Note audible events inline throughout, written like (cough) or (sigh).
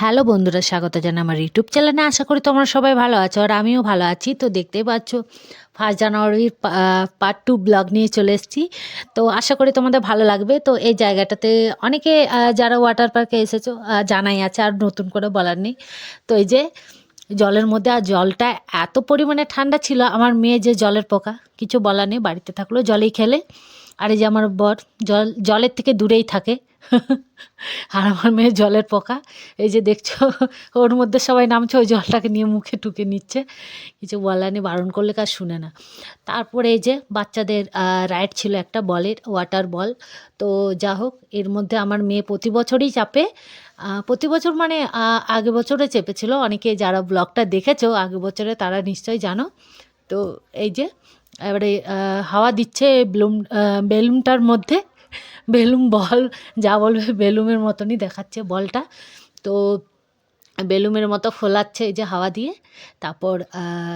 Hello বন্ধুরা, স্বাগত জানাই আমার ইউটিউব চ্যানেলে। আশা করি তোমরা সবাই ভালো আছো আর আমিও ভালো আছি। তো দেখতেই পাচ্ছ ফার্স্ট জানুয়ারির পার্ট টু ব্লগ নিয়ে চলে এসেছি। তো আশা করি তোমাদের ভালো লাগবে। তো এই জায়গাটাতে অনেকে যারা ওয়াটার পার্কে এসেছ জানাই আছে, আর নতুন করে বলার নেই। তো এই যে জলের মধ্যে, আর জলটা এত পরিমাণে ঠান্ডা ছিল, আমার মেয়ে যে জলের পোকা, কিছু বলার নেই, বাড়িতে থাকলেও জলেই খেলে। আর এই যে আমার বর, জল, জলের থেকে দূরেই থাকে। (laughs) আর আমার মেয়ে জলের পোকা। এই যে দেখছ ওর মধ্যে সবাই নামছে ওই জলটাকে নিয়ে মুখে টুকে নিচ্ছে। কিছু বলার নেই বারণ করলে কাজ শুনে না। তারপরে এই যে বাচ্চাদের রাইড ছিল একটা বলের ওয়াটার বল। তো যা হোক এর মধ্যে আমার মেয়ে প্রতি বছরই চাপে। প্রতি বছর মানে আগে বছরে চেপেছিল। অনেকে যারা ব্লগটা দেখেছ আগে বছরে তারা নিশ্চয়ই জানো। তো এই যে এবারে হাওয়া দিচ্ছে বেলুন আহ, বেলুনটার মধ্যে। বেলুন বল, যা বলবে বেলুনের মতনই দেখাচ্ছে বলটা। তো বেলুমের মতো ফোলাচ্ছে এই যে হাওয়া দিয়ে। তারপর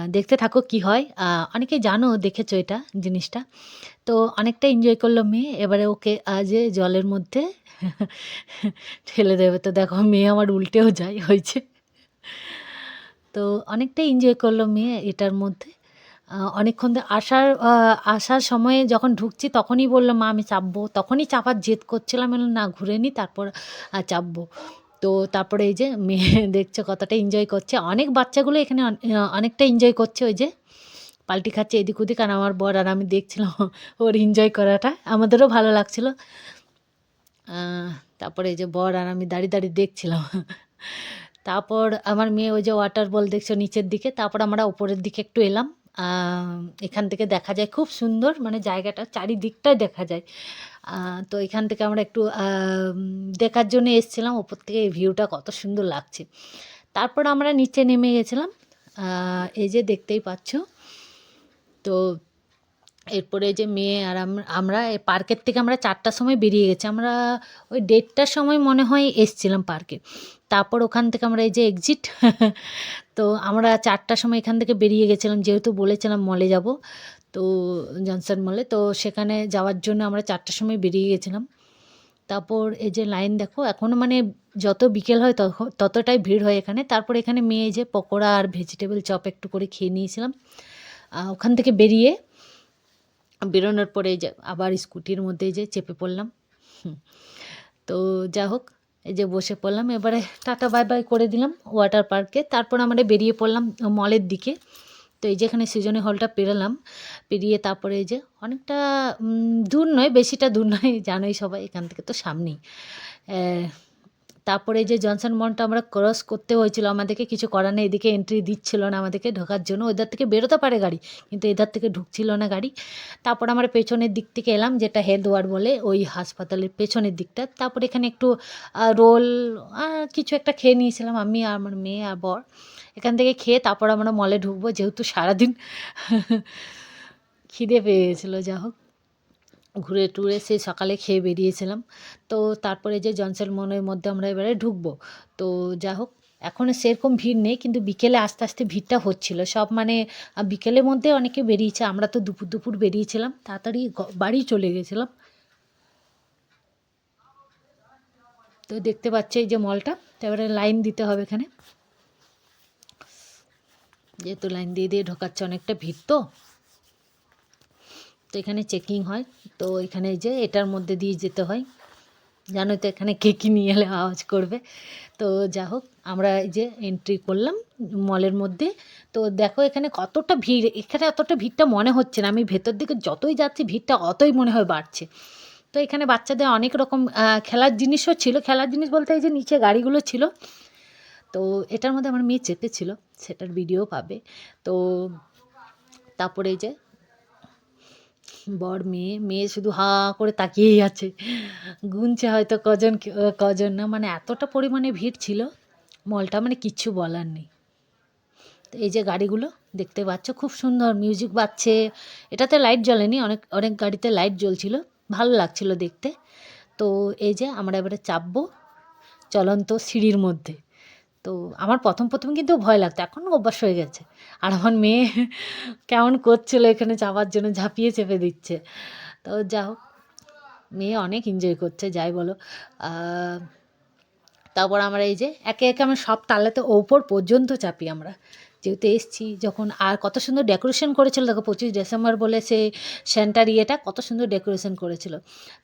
দেখতে থাকো কি হয়। অনেকে জানো, দেখেছ এটা জিনিসটা। তো অনেকটা এনজয় করল মেয়ে। এবারে ওকে আজ জলের মধ্যে (laughs) ঠেলে দেবে। তো দেখো, মেয়ে আমার উল্টেও যায় হয়েছে। তো অনেকটা এনজয় করল মেয়ে এটার মধ্যে। অনেকক্ষণ আসার আসার সময়ে যখন ঢুকছি তখনই বলল মা আমি চাপবো। তখনই চাপার জেদ করছিলাম আমি বললাম, না ঘুরে নি তারপর চাপবো। তো তারপরে এই যে মেয়ে (laughs) দেখছ কতটা এনজয় করছে। অনেক বাচ্চাগুলো এখানে অনেকটা এনজয় করছে ওই যে পাল্টি খাচ্ছে এদিক ওদিক আর আমার বর আর আমি দেখছিলাম (laughs) ওর এনজয় করাটা। আমাদেরও ভালো লাগছিল। তারপরে এই যে বর আর আমি দাঁড়িয়ে দাঁড়িয়ে দেখছিলাম। তারপর আমার মেয়ে ওই যে ওয়াটার বল দেখছ নিচের দিকে তারপর আমরা উপরের দিকে একটু এলাম। এখান থেকে দেখা যায় খুব সুন্দর মানে জায়গাটা চারিদিকটাই দেখা যায়। তো এখান থেকে আমরা একটু দেখার জন্য এসেছিলাম, ওপর থেকে এই ভিউটা কত সুন্দর লাগছে। তারপর আমরা নিচে নেমে গেছিলাম। এই যে দেখতেই পাচ্ছ। তো এরপরে যে মেয়ে আর আমরা পার্কের থেকে আমরা চারটার সময় বেরিয়ে গেছি। আমরা ওই দেড়টার সময় মনে হয় এসছিলাম পার্কে। তারপর ওখান থেকে আমরা এই যে এক্সিট (laughs) তো আমরা চারটার সময় এখান থেকে বেরিয়ে গেছিলাম। যেহেতু বলেছিলাম মলে যাব, তো জনসন মলে তো সেখানে যাওয়ার জন্য আমরা চারটার সময় বেরিয়ে গেছিলাম। তারপর এই যে লাইন দেখো এখনও মানে যত বিকেল হয় ততটাই ভিড় হয় এখানে। তারপর এখানে মেয়ে যে পকোড়া আর ভেজিটেবল চপ একটু করে খেয়ে নিয়েছিলাম। ওখান থেকে বেরিয়ে বেরোনোর পরে আবার স্কুটির মধ্যে যে চেপে পড়লাম। তো যা হোক, এই যে বসে পড়লাম। এবারে টাটা, বাই বাই করে দিলাম ওয়াটার পার্কে। তারপর আমরা বেরিয়ে পড়লাম মলের দিকে। তো এই যে এখানে সৃজনী হলটা পেরোলাম। পেরিয়ে তারপরে এই যে অনেকটা দূর নয়, বেশিটা দূর নয়, জানোই সবাই এখান থেকে তো সামনেই। তারপরে যে জনসন মনটা আমরা ক্রস করতে হয়েছিল, আমাদেরকে কিছু করার নেই, এদিকে এন্ট্রি দিচ্ছিল না আমাদেরকে ঢোকার জন্য। ওদের থেকে বেরোতে পারে গাড়ি, কিন্তু এধার থেকে ঢুকছিল না গাড়ি। তারপর আমরা পেছনের দিক থেকে এলাম, যেটা হেলথ ওয়ার্ড বলে, ওই হাসপাতালের পেছনের দিকটা। তারপর এখানে একটু রোল কিছু একটা খেয়ে নিয়েছিলাম, আমি আর আমার মেয়ে আর বর। এখান থেকে খেয়ে তারপর আমরা মলে ঢুকবো, যেহেতু সারাদিন (laughs) খিদে পেয়ে গেছিল যা হোক। ঘুরে টুরে সেই সকালে খেয়ে বেরিয়েছিলাম। তো তারপরে যে জনসেল মনের মধ্যে আমরা এবারে ঢুকবো। তো যা হোক, এখন সেরকম ভিড় নেই, কিন্তু বিকেলে আস্তে আস্তে ভিড়টা হচ্ছিল। সব মানে বিকেলের মধ্যে অনেকে বেরিয়েছে, আমরা তো দুপুর দুপুর বেরিয়েছিলাম, তাড়াতাড়ি বাড়ি চলে গেছিলাম। তো দেখতে পাচ্ছ এই যে মলটা, তো এবারে লাইন দিতে হবে এখানে। যেহেতু লাইন দিয়ে দিয়ে ঢোকাচ্ছে অনেকটা ভিড় তো। এখানে চেকিং হয়। তো এখানে যে এটার মধ্যে দিয়ে যেতে হয়। জানোই তো এখানে কে কী নিয়ে এলে আওয়াজ করবে। তো যা হোক, আমরা এই যে এন্ট্রি করলাম মলের মধ্যে। তো দেখো এখানে কতটা ভিড়, এখানে এতটা ভিড়টা মনে হচ্ছে না। আমি ভেতর দিকে যতই যাচ্ছি, ভিড়টা অতই মনে হয় বাড়ছে। তো এখানে বাচ্চাদের অনেক রকম খেলার জিনিসও ছিল। খেলার জিনিস বলতে এই যে নিচে গাড়িগুলো ছিল। তো এটার মধ্যে আমার মেয়ে চেপেছিল। সেটার ভিডিও পাবে। তো তারপরে এই যে বর মেয়ে মেয়ে শুধু হা করে তাকিয়েই আছে। গুনছে হয়তো কজন কজন না মানে এতটা পরিমাণে ভিড় ছিল, মলটা মানে কিচ্ছু বলার নেই। তো এই যে গাড়িগুলো দেখতে পাচ্ছ, খুব সুন্দর মিউজিক বাজছে। এটাতে লাইট জ্বলেনি, অনেক অনেক গাড়িতে লাইট জ্বলছিল, ভালো লাগছিল দেখতে। তো এই যে আমরা এবারে চাপবো চলন্ত সিঁড়ির মধ্যে। তো আমার প্রথম প্রথম কিন্তু ভয় লাগতো, এখন অভ্যাস হয়ে গেছে। আর আমার মেয়ে কেমন করছিল, এখানে চাপার জন্য ঝাঁপিয়ে চেপে দিচ্ছে। তো যা হোক, মেয়ে অনেক এনজয় করছে, যাই বলো। তারপর আমরা এই যে একে একে আমরা সব তালাতে ওপর পর্যন্ত চাপি আমরা। যেহেতু এসছি, যখন আর কত সুন্দর ডেকোরেশন করেছিল, দেখো পঁচিশ ডিসেম্বর বলে সে সেন্টার ইয়েটা কত সুন্দর ডেকোরেশন করেছিল।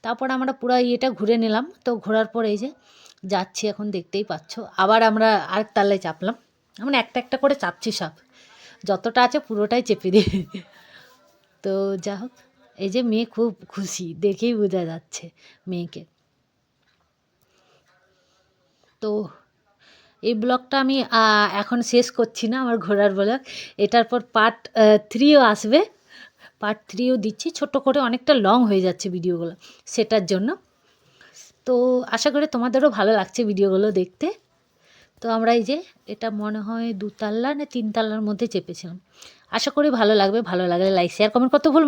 তারপর আমরা পুরো ইয়েটা ঘুরে নিলাম, তো ঘোরার পর এই যে যাচ্ছি এখন, দেখতেই পাচ্ছ। আবার আমরা আরেক তালায় চাপলাম। আমরা একটা একটা করে চাপছি সব। যতটা আছে পুরোটাই চেপে দিই তো যা হোক, এই যে মেয়ে খুব খুশি, দেখেই বোঝা যাচ্ছে মেয়েকে। তো এই ব্লগটা আমি এখন শেষ করছি না আমার ঘোরার ব্লগ। এটার পর পার্ট থ্রিও আসবে। পার্ট থ্রিও দিচ্ছি। ছোট করে অনেকটা লং হয়ে যাচ্ছে ভিডিওগুলো সেটার জন্য। তো আশা করি তোমাদেরও ভালো লাগছে ভিডিওগুলো দেখতে তো আমরা এই যে এটা মনে হয় দুতাল্লা না তিনতাল্লার মধ্যে চেপেছিলাম আশা করি ভালো লাগবে, ভালো লাগলে লাইক শেয়ার কমেন্ট করতে ভুলবেন।